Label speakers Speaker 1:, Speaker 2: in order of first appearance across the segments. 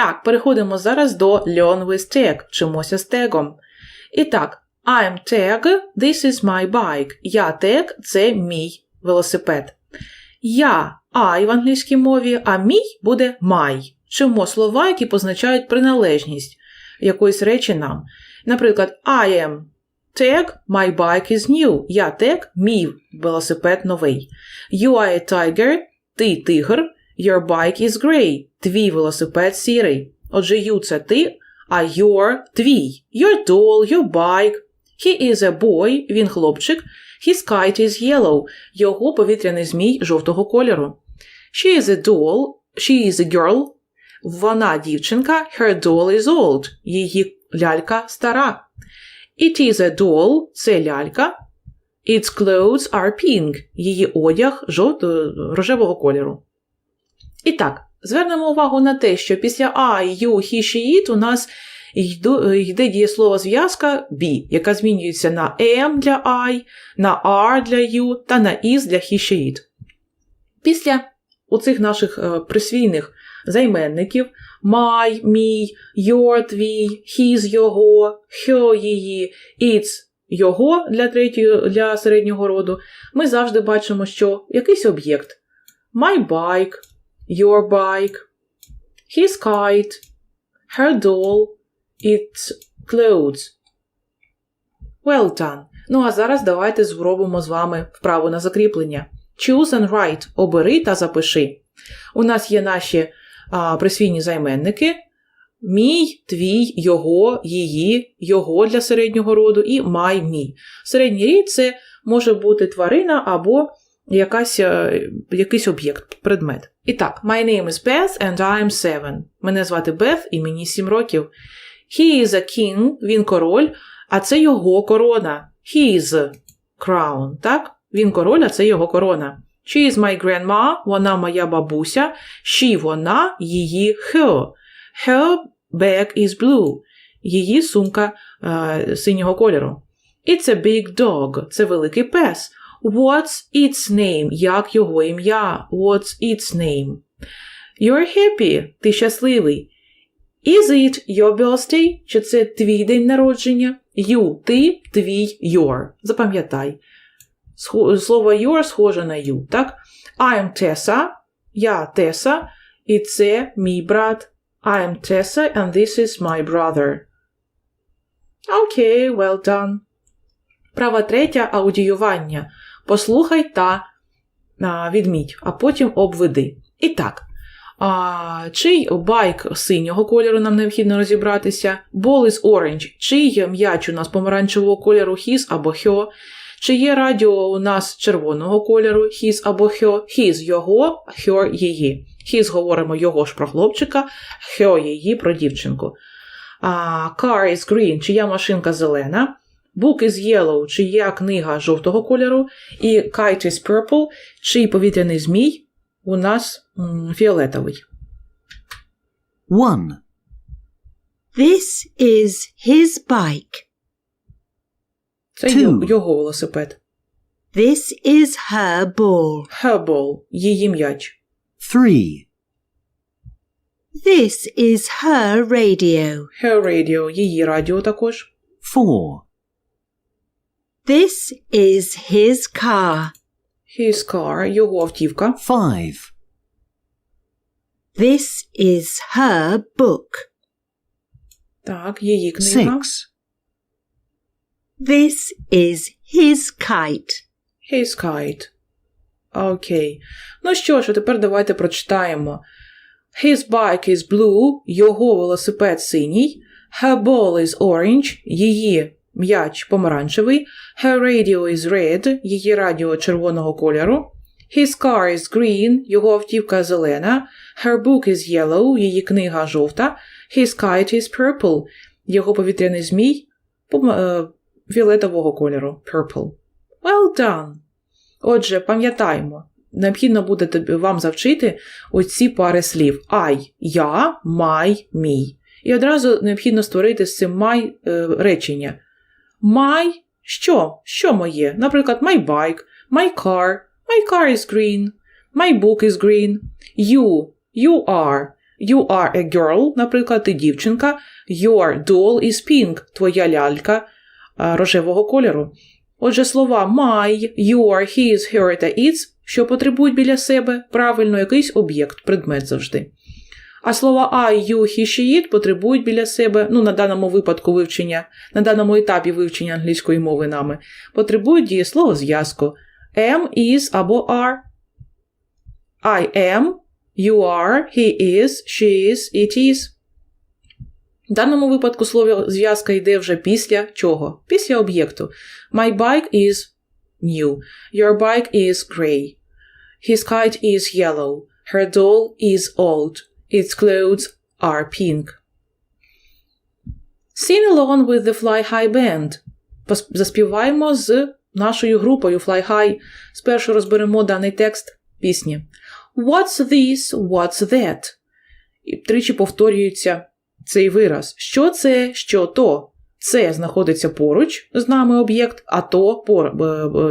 Speaker 1: Так, переходимо зараз до learn with tag, вчимося з тегом. І так, I'm tag, this is my bike. Я тег – це мій велосипед. Я I в англійській мові, а мій буде my. Вчимо слова, які позначають приналежність якоїсь речі нам. Наприклад, I am tag, my bike is new. Я тег, мій велосипед новий. You are a tiger, ти тигр. Your bike is grey. Твій велосипед сірий. Отже, you – це ти, а your – твій. Your doll, your bike. He is a boy, він хлопчик. His kite is yellow. Його повітряний змій жовтого кольору. She is a doll. She is a girl. Вона дівчинка. Her doll is old. Її лялька стара. It is a doll. Це лялька. Its clothes are pink. Її одяг жовто рожевого кольору. І так, звернемо увагу на те, що після I, you, he, she, it у нас йде дієслово зв'язка be, яка змінюється на am для I, на are для you та на is для he, she, it. Після оцих наших е, присвійних займенників my, мій, your, твій, his, його, her, її, its, його для, третього, для середнього роду, ми завжди бачимо, що якийсь об'єкт. My bike, your bike, his kite, her doll, its clothes. Well done. Ну а зараз давайте зробимо з вами вправу на закріплення. Choose and write. Обери та запиши. У нас є наші а, присвійні займенники. Мій, твій, його, її, його для середнього роду і май, мій. Середній рід це може бути тварина або якась, е, якийсь об'єкт, предмет. І так, my name is Beth and I am seven. Мене звати Бeth і мені 7 років. He is a king, він король, а це його корона. His crown, так? Він король, а це його корона. She is my grandma, вона моя бабуся. She, вона, її her. Her bag is blue. Її сумка е, синього кольору. It's a big dog. Це великий пес. What's its name? Як його ім'я? What's its name? You're happy. Ти щасливий. Is it your birthday? Чи це твій день народження? You – ти, твій, your. Запам'ятай. Слово your схоже на you, так? I'm Tessa. Я Теса. І це мій брат. I'm Tessa and this is my brother. Окей, well done. Права третя аудіювання. Послухай та відміть, а потім обведи. І так. А, чий байк синього кольору нам необхідно розібратися? Ball is orange. Чий м'яч у нас помаранчевого кольору his або her? Чи є радіо у нас червоного кольору his або her? His – його, her – її. His говоримо його ж про хлопчика, her – її про дівчинку. А, car is green, чия машинка зелена. Book is yellow, чия книга жовтого кольору. І kite is purple, чий повітряний змій у нас м, фіолетовий.
Speaker 2: 1.
Speaker 3: This is his bike.
Speaker 1: Це
Speaker 2: Two.
Speaker 1: його, велосипед.
Speaker 3: This is her ball.
Speaker 1: Her ball – її м'яч.
Speaker 2: 3.
Speaker 3: This is her radio.
Speaker 1: Her radio – її радіо також.
Speaker 2: 4.
Speaker 3: This is his car.
Speaker 1: His car – його автівка.
Speaker 2: 5.
Speaker 3: This is her book.
Speaker 1: Так, її книга.
Speaker 2: 6.
Speaker 3: This is his kite.
Speaker 1: His kite. Окей. Ну що ж, а тепер давайте прочитаємо. His bike is blue, його велосипед синій. Her ball is orange, її м'яч помаранчевий. Her radio is red, її радіо червоного кольору. His car is green, його автівка зелена. Her book is yellow, її книга жовта. His kite is purple, його повітряний змій е, фіолетового кольору. Purple. Well done! Отже, пам'ятаємо, необхідно буде вам завчити оці пари слів I – я, my, мій. І одразу необхідно створити з цим my е, речення. My – що? Що моє? Наприклад, my bike, my car, my car is green, my book is green, you – you are, You are a girl, наприклад, ти дівчинка. Your doll is pink, твоя лялька а, рожевого кольору. Отже, слова my, your, his, her та its, що потребують біля себе, правильно якийсь об'єкт, предмет завжди. А слова you, he, she, it потребують біля себе, ну, на даному випадку вивчення, на даному етапі вивчення англійської мови нами, потребують дієслово зв'язку am, is або are. I am, you are, he is, she is, it is. В даному випадку слово зв'язка йде вже після чого? Після об'єкту. My bike is new. Your bike is grey. His kite is yellow. Her doll is old. Its clothes are pink. Sing along with the Fly High Band. Заспіваємо з нашою групою Fly High. Спершу розберемо даний текст пісні. What's this? What's that? І тричі повторюється цей вираз. Що це, що то? Це знаходиться поруч з нами об'єкт, а то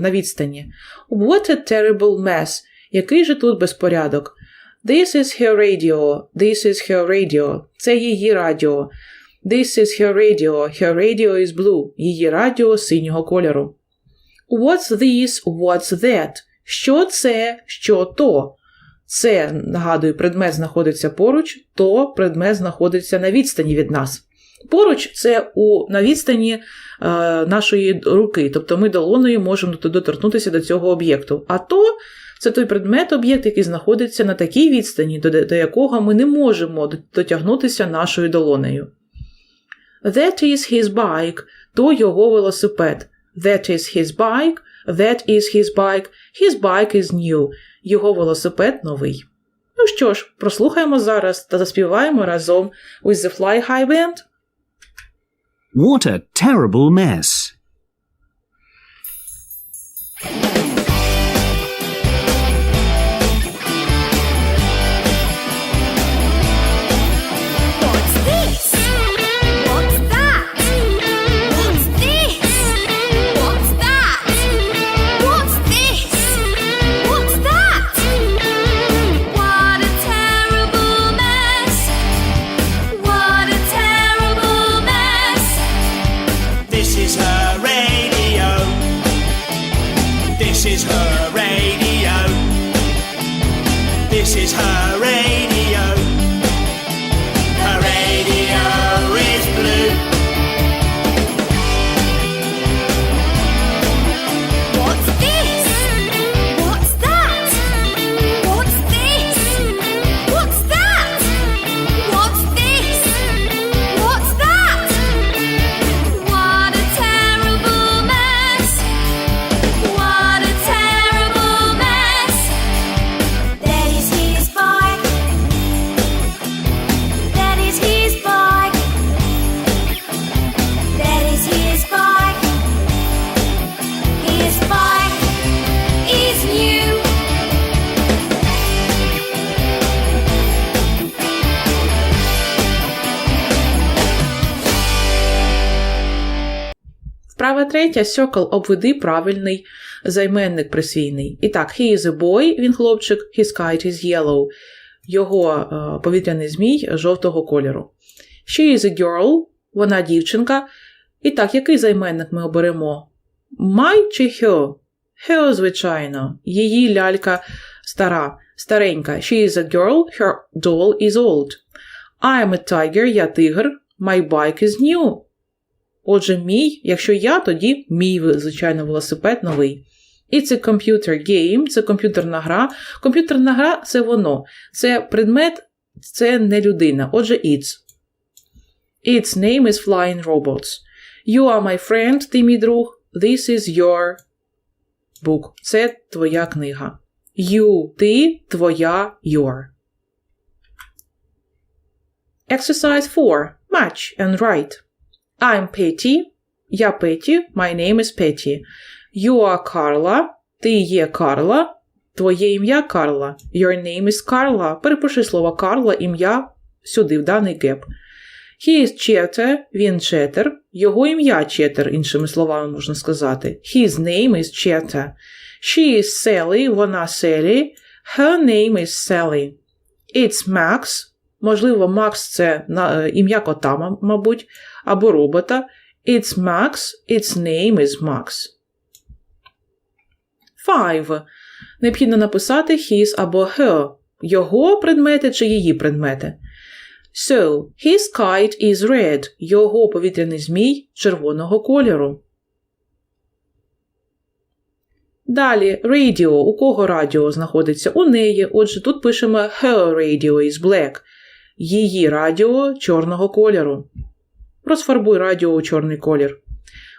Speaker 1: на відстані. What a terrible mess! Який же тут безпорядок? This is her radio. This is her radio. Це її радіо. This is her radio. Her radio is blue. Її радіо синього кольору. What's this? What's that? Що це, що то? Це, нагадую, предмет знаходиться поруч, то предмет знаходиться на відстані від нас. Поруч це у, на відстані е, нашої руки, тобто ми долоною можемо доторкнутися до цього об'єкту. А то це той предмет, об'єкт, який знаходиться на такій відстані, до, якого ми не можемо дотягнутися нашою долонею. That is his bike, то його велосипед. That is his bike, that is his bike, his bike is new. Його велосипед новий. Ну що ж, прослухаємо зараз та заспіваємо разом with the Fly High Band.
Speaker 2: What a terrible mess.
Speaker 1: Третя circle обведи правильний займенник присвійний. І так, he is a boy, він хлопчик, his kite is yellow. Його е, повітряний змій жовтого кольору. She is a girl, вона дівчинка. І так, який займенник ми оберемо? My чи her? Her, звичайно. Її лялька стара, старенька. She is a girl, her doll is old. I am a tiger, я тигр. My bike is new. Отже, мій, якщо я, тоді мій, звичайно, велосипед новий. It's a computer game, це комп'ютерна гра. Комп'ютерна гра це воно. Це предмет, це не людина. Отже, it's. Its name is Flying Robots. You are my friend, ти мій друг. This is your book. Це твоя книга. You, ти, твоя, your. Exercise 4. Match and write. I'm Petty. Я Петі. My name is Petty. You are Carla. Ти є Карла. Твоє ім'я Карла. Your name is Carla. Перепиши слово Карла, ім'я сюди, в даний геп. He is Cheter. Він Четер. Його ім'я Четер, іншими словами можна сказати. His name is Cheter. She is Sally. Вона Селі. Her name is Sally. It's Max. Можливо, Макс це е, ім'я кота, мабуть, або робота. It's Max, its name is Max. Five. Необхідно написати his або her. Його предмети чи її предмети. So, his kite is red. Його повітряний змій червоного кольору. Далі radio. У кого радіо знаходиться? У неї. Отже, тут пишемо her radio is black. Її радіо чорного кольору. Розфарбуй радіо у чорний колір.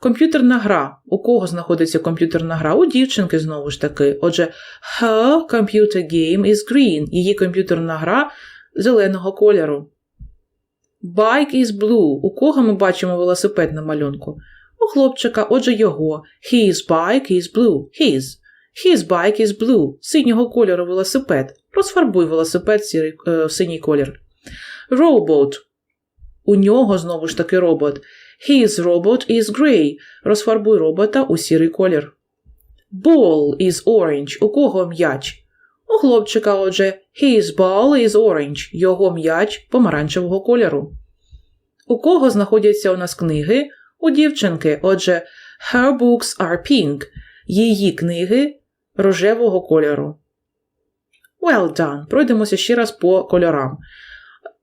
Speaker 1: Комп'ютерна гра. У кого знаходиться комп'ютерна гра? У дівчинки знову ж таки. Отже, her computer game is green. Її комп'ютерна гра зеленого кольору. Bike is blue. У кого ми бачимо велосипед на малюнку? У хлопчика, отже, його. His bike is blue. His. His bike is blue. Синього кольору велосипед. Розфарбуй велосипед в е, синій колір. Robot. У нього знову ж таки робот. His robot is grey. Розфарбуй робота у сірий колір. Ball is orange. У кого м'яч? У хлопчика, отже, his ball is orange. Його м'яч помаранчевого кольору. У кого знаходяться у нас книги? У дівчинки, отже, her books are pink. Її книги рожевого кольору. Well done. Пройдемося ще раз по кольорам.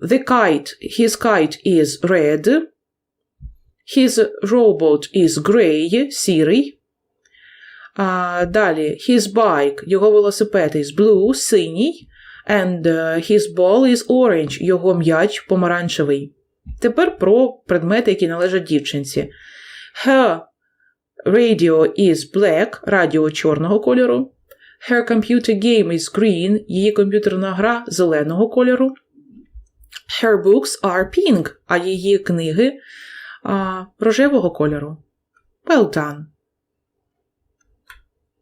Speaker 1: The kite, his kite is red. His robot is grey, сірий. А, далі, his bike, його велосипед is blue, синій. And uh, his ball is orange, його м'яч помаранчевий. Тепер про предмети, які належать дівчинці. Her radio is black, радіо чорного кольору. Her computer game is green, її комп'ютерна гра зеленого кольору. Her books are pink, а її книги а, рожевого кольору. Well done.